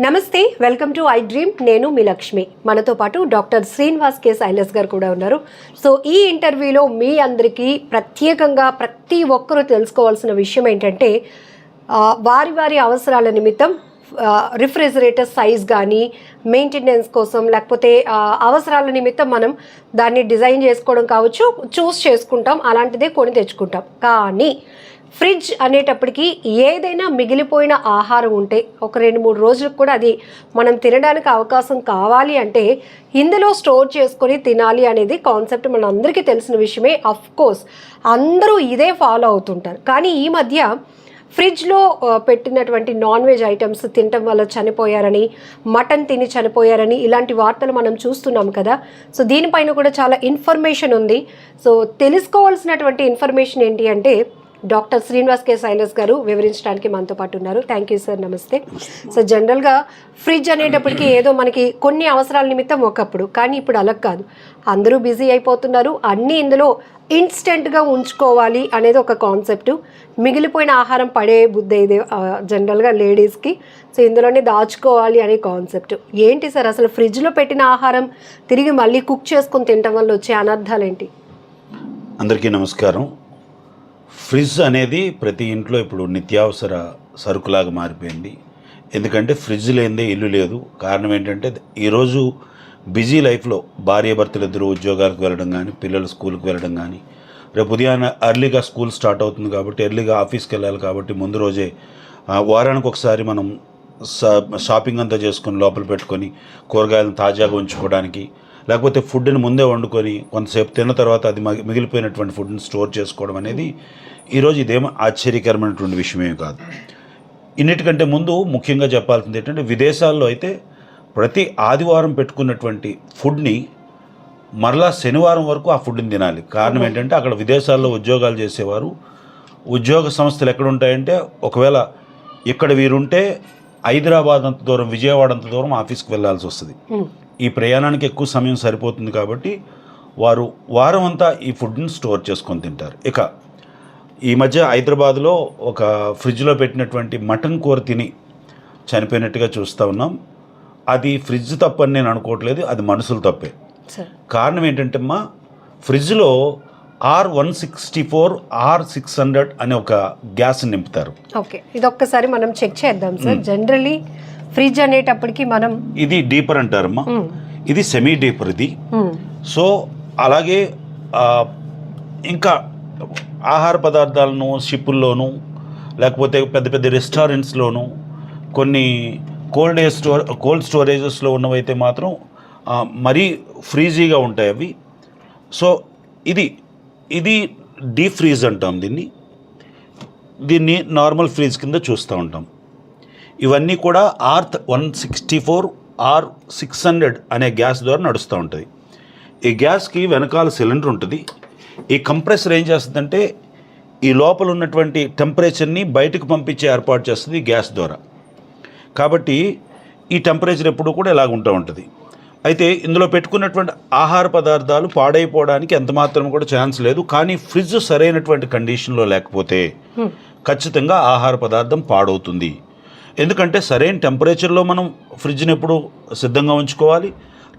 నమస్తే welcome to I dream. నేను మీ లక్ష్మి. మనతో పాటు డాక్టర్ శ్రీనివాస్ కే సైలస్ గారు కూడా ఉన్నారు. సో ఈ ఇంటర్వ్యూలో మీ అందరికీ ప్రత్యేకంగా ప్రతి ఒక్కరూ తెలుసుకోవాల్సిన విషయం ఏంటంటే వారి వారి అవసరాల నిమిత్తం రిఫ్రిజిరేటర్ సైజ్ కానీ మెయింటెనెన్స్ కోసం లేకపోతే అవసరాల నిమిత్తం మనం దాన్ని డిజైన్ చేసుకోవడం కావచ్చు చూస్ చేసుకుంటాం అలాంటిదే కొని తెచ్చుకుంటాం. కానీ ఫ్రిడ్జ్ అనేటప్పటికి ఏదైనా మిగిలిపోయిన ఆహారం ఉంటే ఒక రెండు మూడు రోజులకు కూడా అది మనం తినడానికి అవకాశం కావాలి అంటే ఇందులో స్టోర్ చేసుకొని తినాలి అనేది కాన్సెప్ట్ మన అందరికీ తెలిసిన విషయమే. అఫ్ కోర్స్ అందరూ ఇదే ఫాలో అవుతుంటారు. కానీ ఈ మధ్య ఫ్రిడ్జ్లో పెట్టినటువంటి నాన్ వెజ్ ఐటమ్స్ తినటం వల్ల చనిపోయారని మటన్ తిని చనిపోయారని ఇలాంటి వార్తలు మనం చూస్తున్నాం కదా. సో దీనిపైన కూడా చాలా ఇన్ఫర్మేషన్ ఉంది. సో తెలుసుకోవాల్సినటువంటి ఇన్ఫర్మేషన్ ఏంటి అంటే డాక్టర్ శ్రీనివాస్ కే సైలస్ గారు వివరించడానికి మనతో పాటు ఉన్నారు. థ్యాంక్ యూ సార్ నమస్తే. సో జనరల్గా ఫ్రిడ్జ్ అనేటప్పటికి ఏదో మనకి కొన్ని అవసరాల నిమిత్తం ఒకప్పుడు కానీ ఇప్పుడు అలా కాదు. అందరూ బిజీ అయిపోతున్నారు. అన్నీ ఇందులో ఇన్స్టెంట్గా ఉంచుకోవాలి అనేది ఒక కాన్సెప్ట్ మిగిలిపోయిన ఆహారం పడే బుద్ధి ఇది జనరల్గా లేడీస్కి సో ఇందులోనే దాచుకోవాలి అనే కాన్సెప్ట్ ఏంటి సార్ అసలు ఫ్రిడ్జ్లో పెట్టిన ఆహారం తిరిగి మళ్ళీ కుక్ చేసుకుని తినటం వల్ల వచ్చే అనర్థాలు ఏంటి అందరికీ నమస్కారం. ఫ్రిడ్జ్ అనేది ప్రతి ఇంట్లో ఇప్పుడు నిత్యావసర సరుకులాగా మారిపోయింది. ఎందుకంటే ఫ్రిడ్జ్ లేనిదే ఇల్లు లేదు. కారణం ఏంటంటే ఈరోజు బిజీ లైఫ్లో భార్యాభర్తలు ఇద్దరు ఉద్యోగాలకు వెళ్ళడం కానీ పిల్లలు స్కూల్కి వెళ్ళడం కానీ రేపు ఉదయాన్న ఎర్లీగా స్కూల్ స్టార్ట్ అవుతుంది కాబట్టి ఎర్లీగా ఆఫీస్కి వెళ్ళాలి కాబట్టి ముందు రోజే వారానికి ఒకసారి మనం షాపింగ్ అంతా చేసుకొని లోపల పెట్టుకొని కూరగాయలను తాజాగా ఉంచుకోవడానికి లేకపోతే ఫుడ్ని ముందే వండుకొని కొంతసేపు తిన్న తర్వాత అది మగి- మిగిలిపోయినటువంటి ఫుడ్ని స్టోర్ చేసుకోవడం అనేది ఈరోజు ఇదేమో ఆశ్చర్యకరమైనటువంటి విషయమే కాదు. ఇన్నిటికంటే ముందు ముఖ్యంగా చెప్పాల్సింది ఏంటంటే విదేశాల్లో అయితే ప్రతి ఆదివారం పెట్టుకున్నటువంటి ఫుడ్ని మరలా శనివారం వరకు ఆ ఫుడ్ని తినాలి. కారణం ఏంటంటే అక్కడ విదేశాల్లో ఉద్యోగాలు చేసేవారు. ఉద్యోగ సంస్థలు ఎక్కడ ఉంటాయంటే ఒకవేళ ఇక్కడ వీరుంటే హైదరాబాద్ అంత దూరం విజయవాడ అంత దూరం ఆఫీస్కి వెళ్ళాల్సి వస్తుంది. ఈ ప్రయాణానికి ఎక్కువ సమయం సరిపోతుంది కాబట్టి వారు వారం అంతా ఈ ఫుడ్ని స్టోర్ చేసుకొని తింటారు. ఇక ఈ మధ్య హైదరాబాద్లో ఒక ఫ్రిడ్జ్లో పెట్టినటువంటి మటన్ కూర తిని చనిపోయినట్టుగా చూస్తూ ఉన్నాం. అది ఫ్రిడ్జ్ తప్పని నేను అనుకోవట్లేదు అది మనుషులు తప్పే. కారణం ఏంటంటే అమ్మా ఫ్రిడ్జ్లో R one sixty four R six hundred అనే ఒక గ్యాస్ నింపుతారు. ఓకే ఇది ఒక్కసారి మనం చెక్ చేద్దాం సార్. జనరలీ ఫ్రిడ్జ్ అనేటప్పటికి మనం ఇది డీపర్ అంటారమ్మా. మ్మ్. ఇది సెమీ డీపర్ ఇది. సో అలాగే ఇంకా ఆహార పదార్థాలను షిప్పుల్లోనూ లేకపోతే పెద్ద పెద్ద రెస్టారెంట్స్లోనూ కొన్ని కోల్డ్ స్టోర్ కోల్డ్ స్టోరేజెస్లో ఉన్నవైతే మాత్రం మరీ ఫ్రీజీగా ఉంటాయి అవి. సో ఇది ఇది డీప్ ఫ్రీజ్ అంటాం దీన్ని. దీన్ని నార్మల్ ఫ్రీజ్ కింద చూస్తూ ఉంటాం. ఇవన్నీ కూడా R one sixty four R six hundred అనే గ్యాస్ ద్వారా నడుస్తూ ఉంటుంది ఈ గ్యాస్కి వెనకాల సిలిండర్ ఉంటుంది. ఈ కంప్రెసర్ ఏం చేస్తుందంటే ఈ లోపల ఉన్నటువంటి టెంపరేచర్ని బయటకు పంపించే ఏర్పాటు చేస్తుంది గ్యాస్ ద్వారా. కాబట్టి ఈ టెంపరేచర్ ఎప్పుడు కూడా ఇలాగ ఉంటూ ఉంటుంది. అయితే ఇందులో పెట్టుకున్నటువంటి ఆహార పదార్థాలు పాడైపోవడానికి ఎంత మాత్రం కూడా ఛాన్స్ లేదు. కానీ ఫ్రిడ్జ్ సరైనటువంటి కండిషన్లో లేకపోతే ఖచ్చితంగా ఆహార పదార్థం పాడవుతుంది. ఎందుకంటే సరైన టెంపరేచర్లో మనం ఫ్రిడ్జ్ని ఎప్పుడు సిద్ధంగా ఉంచుకోవాలి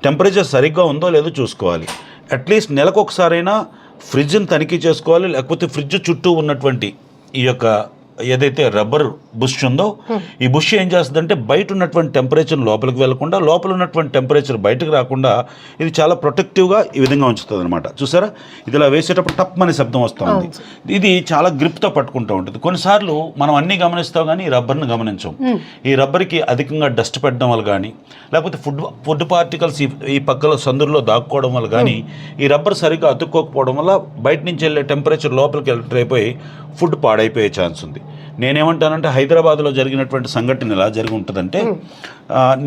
టెంపరేచర్ సరిగ్గా ఉందో లేదో చూసుకోవాలి. అట్లీస్ట్ నెలకు ఒకసారైనా ఫ్రిడ్జ్ని తనిఖీ చేసుకోవాలి లేకపోతే ఫ్రిడ్జ్ చుట్టూ ఉన్నటువంటి ఈ యొక్క ఏదైతే రబ్బర్ బుష్ ఉందో ఈ బుష్ ఏం చేస్తుందంటే బయట ఉన్నటువంటి టెంపరేచర్ లోపలికి వెళ్ళకుండా లోపల ఉన్నటువంటి టెంపరేచర్ బయటకు రాకుండా ఇది చాలా ప్రొటెక్టివ్గా ఈ విధంగా ఉంచుతుంది అనమాట చూసారా? ఇది ఇలా వేసేటప్పుడు టప్ అనే శబ్దం వస్తుంది. ఇది చాలా గ్రిప్తో పట్టుకుంటూ ఉంటుంది. కొన్నిసార్లు మనం అన్నీ గమనిస్తాం కానీ ఈ రబ్బర్ని గమనించం. ఈ రబ్బర్కి అధికంగా డస్ట్ పెట్టడం వల్ల కానీ లేకపోతే ఫుడ్ ఫుడ్ పార్టికల్స్ ఈ ఈ పక్కల సందుల్లో దాక్కోవడం వల్ల కానీ ఈ రబ్బర్ సరిగ్గా అతుక్కోకపోవడం వల్ల బయట నుంచి వెళ్ళే టెంపరేచర్ లోపలికి అయిపోయి ఫుడ్ పాడైపోయే ఛాన్స్ ఉంది. నేనేమంటానంటే హైదరాబాద్లో జరిగినటువంటి సంఘటన ఎలా జరిగి ఉంటుందంటే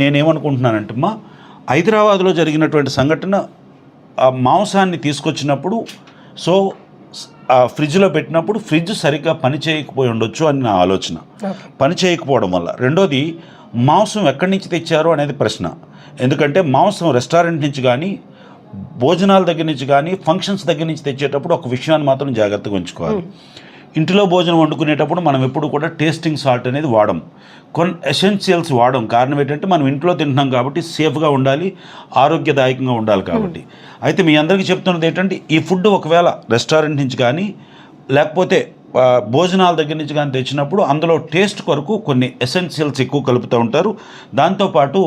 నేనేమనుకుంటున్నానంటే మా హైదరాబాద్లో జరిగినటువంటి సంఘటన ఆ మాంసాన్ని తీసుకొచ్చినప్పుడు సో ఆ ఫ్రిడ్జ్లో పెట్టినప్పుడు ఫ్రిడ్జ్ సరిగ్గా పని చేయకపోయి ఉండొచ్చు అని నా ఆలోచన. పని చేయకపోవడం వల్ల. రెండోది మాంసం ఎక్కడి నుంచి తెచ్చారు అనేది ప్రశ్న. ఎందుకంటే మాంసం రెస్టారెంట్ నుంచి కానీ భోజనాల దగ్గర నుంచి కానీ ఫంక్షన్స్ దగ్గర నుంచి తెచ్చేటప్పుడు ఒక విషయాన్ని మాత్రం జాగ్రత్తగా ఉంచుకోవాలి. ఇంటిలో భోజనం వండుకునేటప్పుడు మనం ఎప్పుడు కూడా టేస్టింగ్ సాల్ట్ అనేది వాడం. కొన్ని ఎసెన్షియల్స్ వాడం. కారణం ఏంటంటే మనం ఇంట్లో తింటున్నాం కాబట్టి సేఫ్గా ఉండాలి ఆరోగ్యదాయకంగా ఉండాలి కాబట్టి. అయితే మీ అందరికీ చెప్తున్నది ఏంటంటే ఈ ఫుడ్ ఒకవేళ రెస్టారెంట్ నుంచి కానీ లేకపోతే భోజనాల దగ్గర నుంచి కానీ తెచ్చినప్పుడు అందులో టేస్ట్ కొరకు కొన్ని ఎసెన్షియల్స్ ఎక్కువ కలుపుతూ ఉంటారు. దాంతోపాటు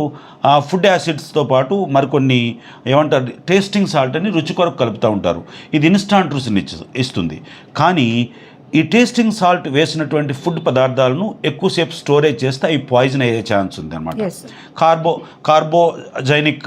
ఆ ఫుడ్ యాసిడ్స్తో పాటు మరికొన్ని ఏమంటారు టేస్టింగ్ సాల్ట్ అని రుచి కొరకు కలుపుతూ ఉంటారు. ఇది ఇన్స్టాంట్ రుచిని ఇస్తుంది. కానీ ఈ టేస్టింగ్ సాల్ట్ వేసినటువంటి ఫుడ్ పదార్థాలను ఎక్కువసేపు స్టోరేజ్ చేస్తే అవి పాయిజన్ అయ్యే ఛాన్స్ ఉంది అనమాట. కార్బో కార్బోజైనిక్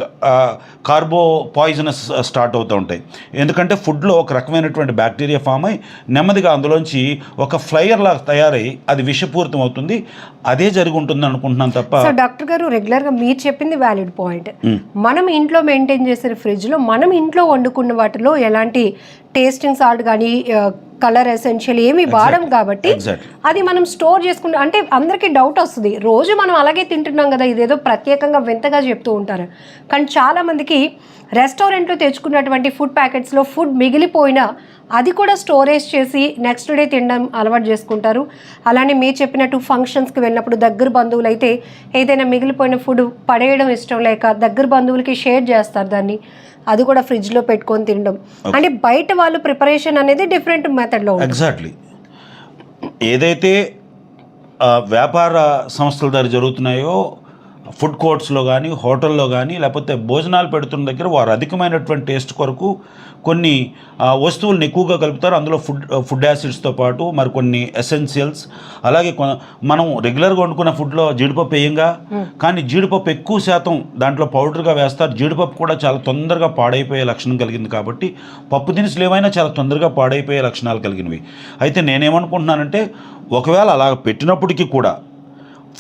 కార్బో పాయిజనస్ స్టార్ట్ అవుతూ ఉంటాయి ఎందుకంటే ఫుడ్లో ఒక రకమైనటువంటి బ్యాక్టీరియా ఫామ్ అయి నెమ్మదిగా అందులోంచి ఒక ఫ్లయర్ లాగా తయారై అది విషపూరితం అవుతుంది అదే జరిగి ఉంటుంది అనుకుంటున్నాను తప్ప డాక్టర్ గారు రెగ్యులర్గా మీరు చెప్పింది వ్యాలిడ్ పాయింట్ మ్మ్. మనం ఇంట్లో మెయింటైన్ చేసిన ఫ్రిడ్జ్లో మనం ఇంట్లో వండుకున్న వాటిలో ఎలాంటి టేస్టింగ్ సాల్ట్ కానీ కలర్ ఎసెన్షియల్ ఏమి వాడం కాబట్టి. అది మనం స్టోర్ చేసుకుంటాం అంటే అందరికీ డౌట్ వస్తుంది. రోజు మనం అలాగే తింటున్నాం కదా ఇదేదో ప్రత్యేకంగా వింతగా చెప్తూ ఉంటారు. కానీ చాలా మందికి రెస్టారెంట్లో తెచ్చుకున్నటువంటి ఫుడ్ ప్యాకెట్స్లో ఫుడ్ మిగిలిపోయినా అది కూడా స్టోరేజ్ చేసి నెక్స్ట్ డే తినడం అలవాటు చేసుకుంటారు. అలానే మీరు చెప్పినట్టు ఫంక్షన్స్కి వెళ్ళినప్పుడు దగ్గర బంధువులు అయితే ఏదైనా మిగిలిపోయిన ఫుడ్ పడేయడం ఇష్టం లేక దగ్గర బంధువులకి షేర్ చేస్తారు దాన్ని. అది కూడా ఫ్రిడ్జ్లో పెట్టుకొని తినడం. అంటే బయట వాళ్ళు ప్రిపరేషన్ అనేది డిఫరెంట్ మెథడ్లో ఎగ్జాక్ట్లీ. ఏదైతే వ్యాపార సంస్థల దగ్గర జరుగుతున్నాయో ఫుడ్ కోర్ట్స్లో కానీ హోటల్లో కానీ లేకపోతే భోజనాలు పెడుతున్న దగ్గర వారు అధికమైనటువంటి టేస్ట్ కొరకు కొన్ని వస్తువులను ఎక్కువగా కలుపుతారు. అందులో ఫుడ్ ఫుడ్ యాసిడ్స్తో పాటు మరి కొన్ని ఎసెన్షియల్స్. అలాగే కొ- మనం రెగ్యులర్గా వండుకున్న ఫుడ్లో జీడిపప్పు వేయంగా. కానీ జీడిపప్పు ఎక్కువ శాతం దాంట్లో పౌడర్గా వేస్తారు. జీడిపప్పు కూడా చాలా తొందరగా పాడైపోయే లక్షణం కలిగింది కాబట్టి పప్పు దినుసులు ఏమైనా చాలా తొందరగా పాడైపోయే లక్షణాలు కలిగినవి. అయితే నేనేమనుకుంటున్నానంటే ఒకవేళ అలా పెట్టినప్పటికీ కూడా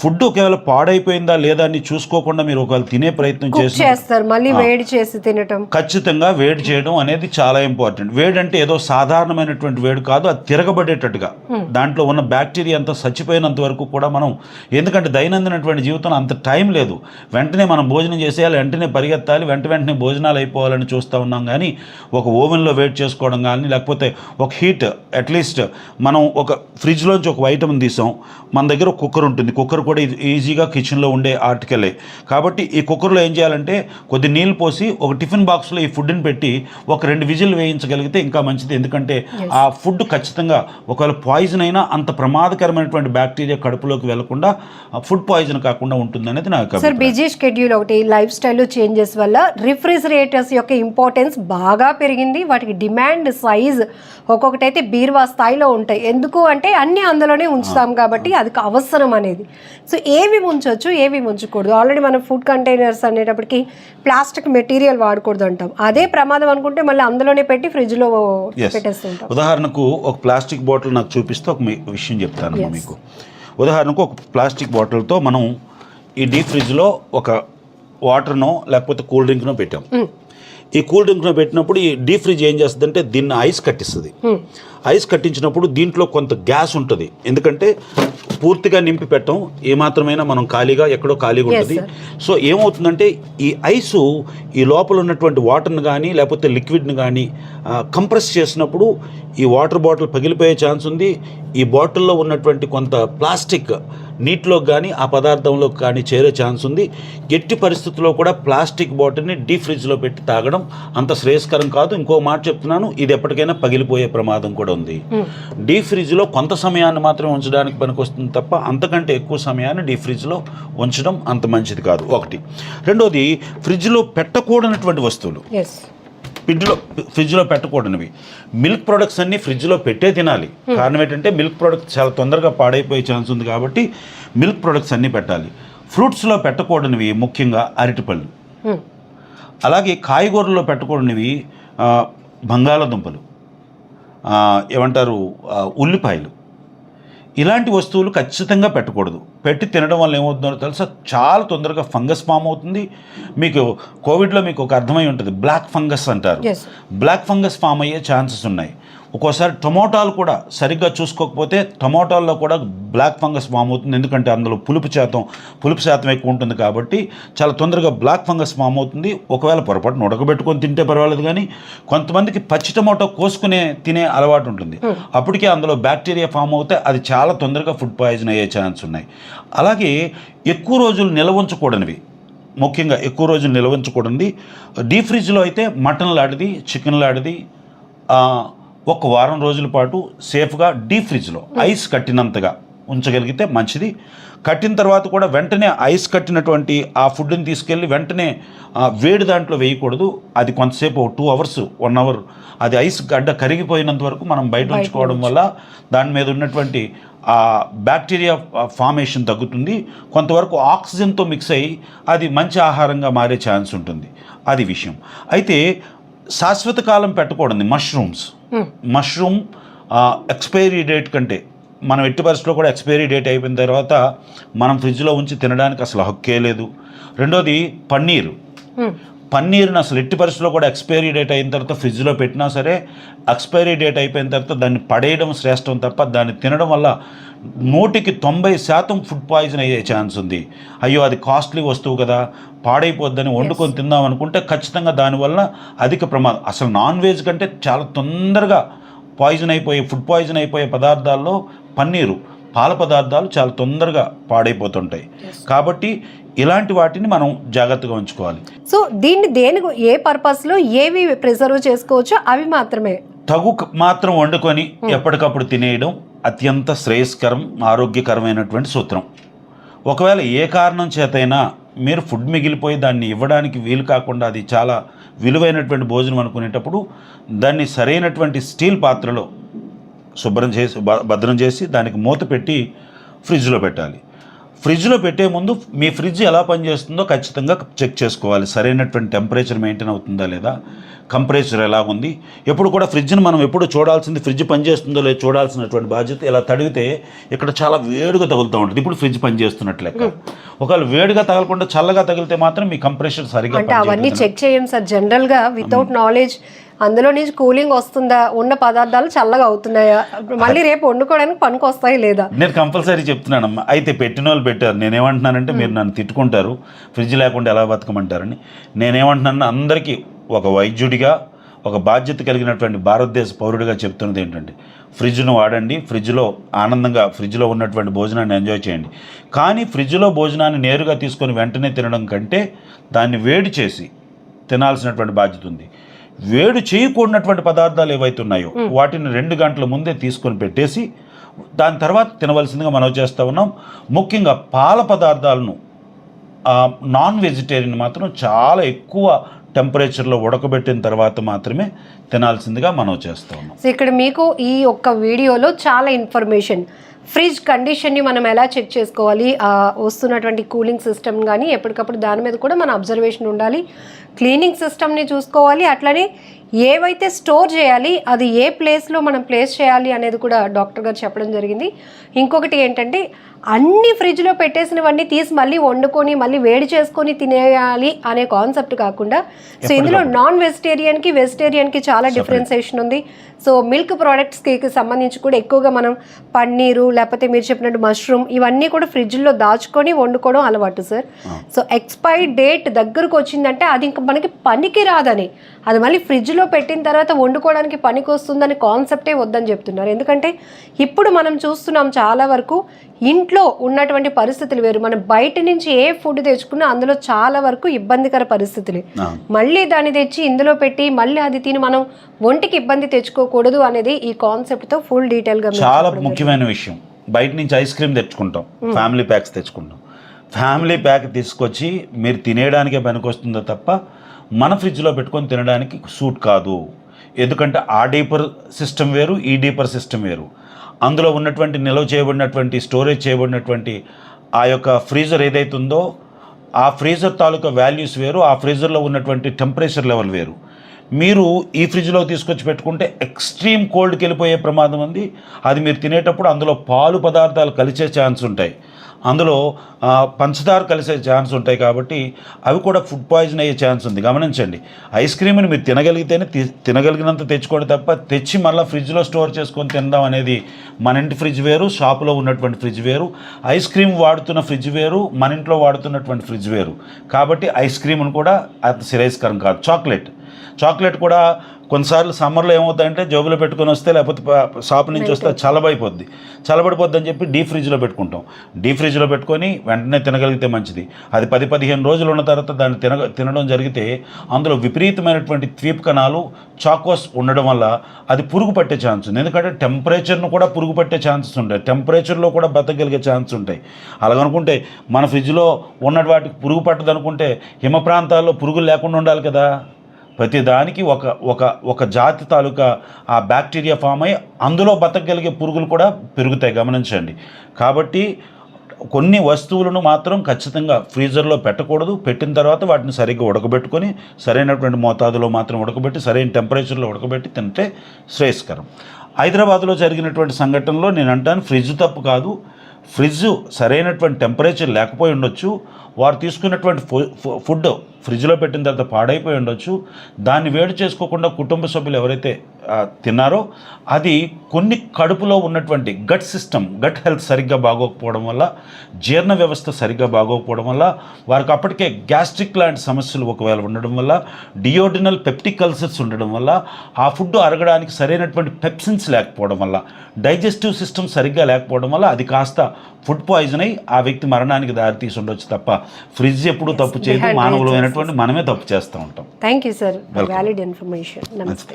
ఫుడ్ ఒకవేళ పాడైపోయిందా లేదా అని చూసుకోకుండా మీరు ఒకవేళ తినే ప్రయత్నం చేస్తారు మళ్ళీ వేడి చేసి తినటం. ఖచ్చితంగా వేడి చేయడం అనేది చాలా ఇంపార్టెంట్. వేడి అంటే ఏదో సాధారణమైనటువంటి వేడి కాదు అది తిరగబడేటట్టుగా. దాంట్లో ఉన్న బ్యాక్టీరియా అంతా చచ్చిపోయినంత వరకు కూడా మనం ఎందుకంటే దైనందినటువంటి జీవితంలో అంత టైం లేదు. వెంటనే మనం భోజనం చేసేయాలి వెంటనే పరిగెత్తాలి వెంట వెంటనే భోజనాలు అయిపోవాలని చూస్తూ ఉన్నాం కానీ ఒక ఓవెన్లో వేడి చేసుకోవడం కానీ లేకపోతే ఒక హీట్ అట్లీస్ట్ మనం ఒక ఫ్రిడ్జ్లోంచి ఒక ఐటమ్ తీసాం. మన దగ్గర కుక్కర్ ఉంటుంది. కుక్కర్ కూడా ఇది ఈజీగా కిచెన్లో ఉండే ఆర్టికలే. కాబట్టి ఈ కుక్కర్లో ఏం చేయాలంటే కొద్ది నీళ్ళు పోసి ఒక టిఫిన్ బాక్స్లో ఈ ఫుడ్ని పెట్టి ఒక రెండు విజిల్ వేయించగలిగితే ఇంకా మంచిది. ఎందుకంటే ఆ ఫుడ్ ఖచ్చితంగా ఒకవేళ పాయిజన్ అయినా అంత ప్రమాదకరమైనటువంటి బ్యాక్టీరియా కడుపులోకి వెళ్ళకుండా ఫుడ్ పాయిజన్ కాకుండా ఉంటుందనేది నాకు సార్. బిజీ షెడ్యూల్ ఒకటి లైఫ్ స్టైల్ చేంజెస్ వల్ల రిఫ్రిజిరేటర్స్ యొక్క ఇంపార్టెన్స్ బాగా పెరిగింది. వాటికి డిమాండ్ సైజ్ ఒక్కొక్కటి అయితే బీరువా స్థాయిలో ఉంటాయి. ఎందుకు అంటే అన్ని అందులోనే ఉంచుతాం కాబట్టి అది అవసరం అనేది. సో ఏవి ఉంచవచ్చు ఏవి ఉంచకూడదు ఆల్రెడీ మనం ఫుడ్ కంటైనర్స్ అనేటప్పటికి ప్లాస్టిక్ మెటీరియల్ వాడకూడదు అంటాం అదే ప్రమాదం అనుకుంటే మళ్ళీ అందులోనే పెట్టి ఫ్రిడ్జ్లో. పెట్టేస్తుంటాం ఉదాహరణకు ఒక ప్లాస్టిక్ బాటిల్ నాకు చూపిస్తే ఒక విషయం చెప్తాను. మీకు ఉదాహరణకు ఒక ప్లాస్టిక్ బాటిల్తో మనం ఈ డీప్ ఫ్రిడ్జ్లో ఒక వాటర్నో లేకపోతే కూల్ డ్రింక్నో పెట్టాం. ఈ కూల్ డ్రింక్ను పెట్టినప్పుడు ఈ డీప్ ఫ్రిడ్జ్ ఏం చేస్తుందంటే దీన్ని ఐస్ కట్టిస్తుంది. ఐస్ కట్టించినప్పుడు దీంట్లో కొంత గ్యాస్ ఉంటుంది. ఎందుకంటే పూర్తిగా నింపి పెట్టం. ఏమాత్రమైనా మనం ఖాళీగా ఎక్కడో ఖాళీగా ఉంటుంది. సో ఏమవుతుందంటే ఈ ఐసు ఈ లోపల ఉన్నటువంటి వాటర్ని కానీ లేకపోతే లిక్విడ్ని కానీ కంప్రెస్ చేసినప్పుడు ఈ వాటర్ బాటిల్ పగిలిపోయే ఛాన్స్ ఉంది. ఈ బాటిల్లో ఉన్నటువంటి కొంత ప్లాస్టిక్ నీటిలో కానీ ఆ పదార్థంలో కానీ చేరే ఛాన్స్ ఉంది. ఎట్టి పరిస్థితుల్లో కూడా ప్లాస్టిక్ బాటిల్ని డీప్ ఫ్రిడ్జ్లో పెట్టి తాగడం అంత శ్రేయస్కరం కాదు. ఇంకో మాట చెప్తున్నాను ఇది ఎప్పటికైనా పగిలిపోయే ప్రమాదం కూడా ఉంది. డీప్ ఫ్రిడ్జ్లో కొంత సమయాన్ని మాత్రమే ఉంచడానికి పనికొస్తుంది తప్ప అంతకంటే ఎక్కువ సమయాన్ని డీప్ ఫ్రిడ్జ్లో ఉంచడం అంత మంచిది కాదు. ఒకటి. రెండోది ఫ్రిడ్జ్లో పెట్టకూడనటువంటి వస్తువులు. ఫ్రిడ్జ్లో ఫ్రిడ్జ్లో పెట్టకూడనివి. మిల్క్ ప్రొడక్ట్స్ అన్నీ ఫ్రిడ్జ్లో పెట్టే తినాలి. కారణం ఏంటంటే మిల్క్ ప్రొడక్ట్స్ చాలా తొందరగా పాడైపోయే ఛాన్స్ ఉంది కాబట్టి మిల్క్ ప్రొడక్ట్స్ అన్నీ పెట్టాలి. ఫ్రూట్స్లో పెట్టకూడనివి ముఖ్యంగా అరటిపళ్ళు. అలాగే కాయగూరల్లో పెట్టకూడనివి బంగాళాదుంపలు. ఏమంటారు ఉల్లిపాయలు. ఇలాంటి వస్తువులు ఖచ్చితంగా పెట్టకూడదు. పెట్టి తినడం వల్ల ఏమవుతుందో తెలుసా? చాలా తొందరగా ఫంగస్ ఫామ్ అవుతుంది. మీకు కోవిడ్లో మీకు ఒక అర్థమై ఉంటుంది. బ్లాక్ ఫంగస్ అంటారు. బ్లాక్ ఫంగస్ ఫామ్ అయ్యే ఛాన్సెస్ ఉన్నాయి. ఒక్కోసారి టొమాటోలు కూడా సరిగ్గా చూసుకోకపోతే టొమాటోల్లో కూడా బ్లాక్ ఫంగస్ ఫామ్ అవుతుంది ఎందుకంటే అందులో పులుపు శాతం పులుపు శాతం ఎక్కువ ఉంటుంది కాబట్టి చాలా తొందరగా బ్లాక్ ఫంగస్ ఫామ్ అవుతుంది ఒకవేళ పొరపాటున ఉడకబెట్టుకొని తింటే పర్వాలేదు కానీ కొంతమందికి పచ్చి టొమాటో కోసుకునే తినే అలవాటు ఉంటుంది. అప్పటికే అందులో బ్యాక్టీరియా ఫామ్ అవుతే అది చాలా తొందరగా ఫుడ్ పాయిజన్ అయ్యే ఛాన్స్ ఉన్నాయి. అలాగే ఎక్కువ రోజులు నిల్వ ఉంచకూడనివి. ముఖ్యంగా ఎక్కువ రోజులు నిల్వ ఉంచకూడదు డీప్ ఫ్రిడ్జ్లో అయితే మటన్ లాంటిది చికెన్ లాంటిది ఒక వారం రోజుల పాటు సేఫ్గా డీప్ ఫ్రిడ్జ్లో ఐస్ కట్టినంతగా ఉంచగలిగితే మంచిది. కట్టిన తర్వాత కూడా వెంటనే ఐస్ కట్టినటువంటి ఆ ఫుడ్ని తీసుకెళ్ళి వెంటనే వేడి దాంట్లో వేయకూడదు. అది కొంతసేపు టూ అవర్స్ వన్ అవర్ అది ఐస్ గడ్డ కరిగిపోయినంత వరకు మనం బయట ఉంచుకోవడం వల్ల దాని మీద ఉన్నటువంటి ఆ బ్యాక్టీరియా ఫార్మేషన్ తగ్గుతుంది. కొంతవరకు ఆక్సిజన్తో మిక్స్ అయ్యి అది మంచి ఆహారంగా మారే ఛాన్స్ ఉంటుంది. అది విషయం. అయితే శాశ్వత కాలం పెట్టకూడదు మష్రూమ్స్. మష్రూమ్ ఎక్స్పైరీ డేట్ కంటే మనం ఎట్టి పరిస్థితిలో కూడా ఎక్స్పైరీ డేట్ అయిపోయిన తర్వాత మనం ఫ్రిడ్జ్లో ఉంచి తినడానికి అసలు హక్కే లేదు. రెండోది పన్నీరు. పన్నీర్ని అసలు ఎట్టి పరిస్థితుల్లో కూడా ఎక్స్పైరీ డేట్ అయిన తర్వాత ఫ్రిడ్జ్లో పెట్టినా సరే ఎక్స్పైరీ డేట్ అయిపోయిన తర్వాత దాన్ని పడేయడం శ్రేష్టం తప్ప దాన్ని తినడం వల్ల నూటికి తొంభై శాతం ఫుడ్ పాయిజన్ అయ్యే ఛాన్స్ ఉంది. అయ్యో అది కాస్ట్లీ వస్తువు కదా పాడైపోద్దని వండుకొని తిందాం అనుకుంటే ఖచ్చితంగా దానివల్ల అధిక ప్రమాదం. అసలు నాన్ వెజ్ కంటే చాలా తొందరగా పాయిజన్ అయిపోయే ఫుడ్ పాయిజన్ అయిపోయే పదార్థాల్లో పన్నీరు. పాల పదార్థాలు చాలా తొందరగా పాడైపోతుంటాయి. కాబట్టి ఇలాంటి వాటిని మనం జాగ్రత్తగా ఉంచుకోవాలి. సో దీన్ని దేని ఏ పర్పస్లో ఏవి ప్రిజర్వ్ చేసుకోవచ్చో అవి మాత్రమే. తగు మాత్రం వండుకొని ఎప్పటికప్పుడు తినేయడం అత్యంత శ్రేయస్కరం ఆరోగ్యకరమైనటువంటి సూత్రం. ఒకవేళ ఏ కారణం చేతైనా మీరు ఫుడ్ మిగిలిపోయి దాన్ని ఇవ్వడానికి వీలు కాకుండా అది చాలా విలువైనటువంటి భోజనం అనుకునేటప్పుడు దాన్ని సరైనటువంటి స్టీల్ పాత్రలో శుభ్రం చేసి భద్రం చేసి దానికి మూత పెట్టి ఫ్రిడ్జ్లో పెట్టాలి. ఫ్రిడ్జ్లో పెట్టే ముందు మీ ఫ్రిడ్జ్ ఎలా పనిచేస్తుందో ఖచ్చితంగా చెక్ చేసుకోవాలి. సరైనటువంటి టెంపరేచర్ మెయింటైన్ అవుతుందా లేదా? కంపరేచర్ ఎలా ఉంది? ఎప్పుడు కూడా ఫ్రిడ్జ్ని మనం ఎప్పుడు చూడాల్సింది ఫ్రిడ్జ్ పనిచేస్తుందో లేదో చూడాల్సినటువంటి బాధ్యత ఇలా తడిగితే ఇక్కడ చాలా వేడిగా తగులుతూ ఉంటుంది. ఇప్పుడు ఫ్రిడ్జ్ పనిచేస్తున్నట్లు ఒకవేళ వేడిగా తగలకుండా చల్లగా తగిలితే మాత్రం మీ కంప్రెషర్ సరిగా అవన్నీ. చెక్ చేయండి సార్. జనరల్గా వితౌట్ నాలెడ్జ్ అందులో నుంచి కూలింగ్ వస్తుందా? ఉన్న పదార్థాలు చల్లగా అవుతున్నాయా? మళ్ళీ రేపు వండుకోవడానికి పనికి వస్తాయి లేదా? నేను కంపల్సరీ చెప్తున్నానమ్మా. అయితే పెట్టిన వాళ్ళు పెట్టారు. నేనేమంటున్నానంటే మీరు నన్ను తిట్టుకుంటారు. ఫ్రిడ్జ్ లేకుండా ఎలా బతకమంటారని. నేనేమంటున్నాను అందరికీ ఒక వైద్యుడిగా ఒక బాధ్యత కలిగినటువంటి భారతదేశ పౌరుడిగా చెప్తున్నది ఏంటంటే ఫ్రిడ్జ్ను వాడండి ఫ్రిడ్జ్లో ఆనందంగా ఫ్రిడ్జ్లో ఉన్నటువంటి భోజనాన్ని ఎంజాయ్ చేయండి. కానీ ఫ్రిడ్జ్లో భోజనాన్ని నేరుగా తీసుకొని వెంటనే తినడం కంటే దాన్ని వేడి చేసి తినాల్సినటువంటి బాధ్యత ఉంది. వేడి చేయకూడనటువంటి పదార్థాలు ఏవైతే ఉన్నాయో వాటిని రెండు గంటల ముందే తీసుకొని పెట్టేసి దాని తర్వాత తినవలసిందిగా మనం చేస్తూ ఉన్నాం. ముఖ్యంగా పాల పదార్థాలను నాన్ వెజిటేరియన్ మాత్రం చాలా ఎక్కువ టెంపరేచర్లో ఉడకబెట్టిన తర్వాత మాత్రమే తినాల్సిందిగా మనం చేస్తూ ఉన్నాం. ఇక్కడ మీకు ఈ ఒక్క వీడియోలో చాలా ఇన్ఫర్మేషన్. ఫ్రిడ్జ్ కండిషన్ని మనం ఎలా చెక్ చేసుకోవాలి? వస్తున్నటువంటి కూలింగ్ సిస్టమ్ కానీ ఎప్పటికప్పుడు దాని మీద కూడా మన అబ్జర్వేషన్ ఉండాలి. క్లీనింగ్ సిస్టమ్ని చూసుకోవాలి. అట్లనే ఏవైతే స్టోర్ చేయాలి అది ఏ ప్లేస్లో మనం ప్లేస్ చేయాలి అనేది కూడా డాక్టర్ గారు చెప్పడం జరిగింది. ఇంకొకటి ఏంటంటే అన్ని ఫ్రిడ్జ్లో పెట్టేసినవన్నీ తీసి మళ్ళీ వండుకొని మళ్ళీ వేడి చేసుకొని తినేయాలి అనే కాన్సెప్ట్ కాకుండా సో ఇందులో నాన్ వెజిటేరియన్కి వెజిటేరియన్కి చాలా డిఫరెన్సేషన్ ఉంది. సో మిల్క్ ప్రోడక్ట్స్కి సంబంధించి కూడా ఎక్కువగా మనం పన్నీరు లేకపోతే మీరు చెప్పినట్టు మష్రూమ్ ఇవన్నీ కూడా ఫ్రిడ్జ్లో దాచుకొని వండుకోవడం అలవాటు సార్. సో ఎక్స్పైర్ డేట్ దగ్గరకు వచ్చిందంటే అది ఇంకా మనకి పనికి రాదని. అది మళ్ళీ ఫ్రిడ్జ్లో పెట్టిన తర్వాత వండుకోవడానికి పనికి వస్తుందని కాన్సెప్టే వద్దని చెప్తున్నారు. ఎందుకంటే ఇప్పుడు మనం చూస్తున్నాం చాలా వరకు ఇంట్లో ఉన్నటువంటి పరిస్థితులు వేరు. మనం బయట నుంచి ఏ ఫుడ్ తెచ్చుకున్నా అందులో చాలా వరకు ఇబ్బందికర పరిస్థితులే. మళ్ళీ దాన్ని తెచ్చి ఇందులో పెట్టి మళ్ళీ అది తిని మనం ఒంటికి ఇబ్బంది తెచ్చుకోకూడదు అనేది ఈ కాన్సెప్ట్తో ఫుల్ డీటెయిల్గా చాలా ముఖ్యమైన విషయం. బయట నుంచి ఐస్ క్రీమ్ తెచ్చుకుంటాం. ఫ్యామిలీ ప్యాక్స్ తెచ్చుకుంటాం. ఫ్యామిలీ ప్యాక్ తీసుకొచ్చి మీరు తినేయడానికే పనికొస్తుందో తప్ప మన ఫ్రిడ్జ్లో పెట్టుకొని తినడానికి సూట్ కాదు. ఎందుకంటే ఆ డీపర్ సిస్టమ్ వేరు ఈ డీపర్ సిస్టమ్ వేరు. అందులో ఉన్నటువంటి నిల్వ చేయబడినటువంటి స్టోరేజ్ చేయబడినటువంటి ఆ యొక్క ఫ్రీజర్ ఏదైతే ఉందో ఆ ఫ్రీజర్ తాలూకా వాల్యూస్ వేరు ఆ ఫ్రీజర్లో ఉన్నటువంటి టెంపరేచర్ లెవెల్ వేరు. మీరు ఈ ఫ్రిడ్జ్లో తీసుకొచ్చి పెట్టుకుంటే ఎక్స్ట్రీమ్ కోల్డ్కి వెళ్ళిపోయే ప్రమాదం ఉంది. అది మీరు తినేటప్పుడు అందులో పాలు పదార్థాలు కలిసే ఛాన్స్ ఉంటాయి. అందులో పంచదార కలిసే ఛాన్స్ ఉంటాయి కాబట్టి అవి కూడా ఫుడ్ పాయిజన్ అయ్యే ఛాన్స్ ఉంది. గమనించండి. ఐస్ క్రీమ్ని మీరు తినగలిగితేనే తి- తినగలిగినంత తెచ్చుకోండి తప్ప తెచ్చి మళ్ళీ ఫ్రిడ్జ్లో స్టోర్ చేసుకొని తినడం అనేది మన ఇంటి ఫ్రిడ్జ్ వేరు షాపులో ఉన్నటువంటి ఫ్రిడ్జ్ వేరు. ఐస్ క్రీమ్ వాడుతున్న ఫ్రిడ్జ్ వేరు మన ఇంట్లో వాడుతున్నటువంటి ఫ్రిడ్జ్ వేరు. కాబట్టి ఐస్ క్రీమ్ను కూడా అంత శ్రేయస్కరం కాదు. చాక్లెట్ చాక్లెట్ కూడా కొన్నిసార్లు సమ్మర్లో ఏమవుతాయంటే జోబులో పెట్టుకొని వస్తే లేకపోతే షాప్ నుంచి వస్తే అది చల్లబడిపోద్ది చల్లబడిపోద్ది అని చెప్పి డీప్ ఫ్రిడ్జ్లో పెట్టుకుంటాం. డీప్ ఫ్రిడ్జ్లో పెట్టుకొని వెంటనే తినగలిగితే మంచిది. అది పది పదిహేను రోజులు ఉన్న తర్వాత దాన్ని తిన తినడం జరిగితే అందులో విపరీతమైనటువంటి ద్వీప్ కణాలు చాకోస్ ఉండడం వల్ల అది పురుగు పట్టే ఛాన్స్ ఉంది. ఎందుకంటే టెంపరేచర్ను కూడా పురుగు పట్టే ఛాన్సెస్ ఉంటాయి. టెంపరేచర్లో కూడా బతకగలిగే ఛాన్స్ ఉంటాయి. అలాగనుకుంటే మన ఫ్రిడ్జ్లో ఉన్న వాటికి పురుగు పట్టదు అనుకుంటే హిమ ప్రాంతాల్లో పురుగులు లేకుండా ఉండాలి కదా. ప్రతిదానికి ఒక ఒక ఒక జాతి తాలూకా ఆ బ్యాక్టీరియా ఫామ్ అయ్యి అందులో బతకగలిగే పురుగులు కూడా పెరుగుతాయి గమనించండి. కాబట్టి కొన్ని వస్తువులను మాత్రం ఖచ్చితంగా ఫ్రీజర్లో పెట్టకూడదు. పెట్టిన తర్వాత వాటిని సరిగ్గా ఉడకబెట్టుకొని సరైనటువంటి మోతాదులో మాత్రం ఉడకబెట్టి సరైన టెంపరేచర్లో ఉడకబెట్టి తింటే శ్రేయస్కరం. హైదరాబాద్లో జరిగినటువంటి సంఘటనలో నేను అంటాను ఫ్రిడ్జ్ తప్పు కాదు. ఫ్రిడ్జ్ సరైనటువంటి టెంపరేచర్ లేకపోయి ఉండొచ్చు. వారు తీసుకున్నటువంటి ఫు- ఫుడ్ ఫ్రిడ్జ్లో పెట్టిన తర్వాత పాడైపోయి ఉండొచ్చు. దాన్ని వేడి చేసుకోకుండా కుటుంబ సభ్యులు ఎవరైతే తిన్నారో అది కొన్ని కడుపులో ఉన్నటువంటి గట్ సిస్టమ్ గట్ హెల్త్ సరిగ్గా బాగోకపోవడం వల్ల జీర్ణ వ్యవస్థ సరిగ్గా బాగోకపోవడం వల్ల వారికి అప్పటికే గ్యాస్ట్రిక్ లాంటి సమస్యలు ఒకవేళ ఉండడం వల్ల డియోడినల్ పెప్టిక్ అల్సర్స్ ఉండడం వల్ల ఆ ఫుడ్ అరగడానికి సరైనటువంటి పెప్సిన్స్ లేకపోవడం వల్ల డైజెస్టివ్ సిస్టమ్ సరిగ్గా లేకపోవడం వల్ల అది కాస్త ఫుడ్ పాయిజన్ అయి ఆ వ్యక్తి మరణానికి దారితీసి ఉండొచ్చు తప్ప ఫ్రిడ్జ్ ఎప్పుడు తప్పు చేయదు Dehydrate మానవులమైనటువంటి మనమే తప్పు చేస్తూ ఉంటాం. Thank you sir. Valid information నమస్తే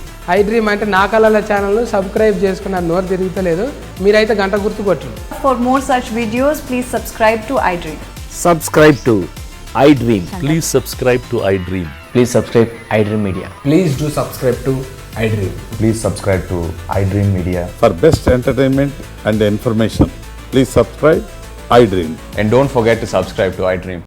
High dream అంటే నా కళల ఛానల్ను సబ్స్క్రైబ్ చేసుకున్న నోరు తిరుగుతలేదు. మీరైతే గంట గుర్తు కొట్టు for more such videos please subscribe to iDream subscribe to iDream please subscribe to iDream please subscribe iDream media please do subscribe to iDream please subscribe to iDream media for best entertainment and information please subscribe iDream and don't forget to subscribe to iDream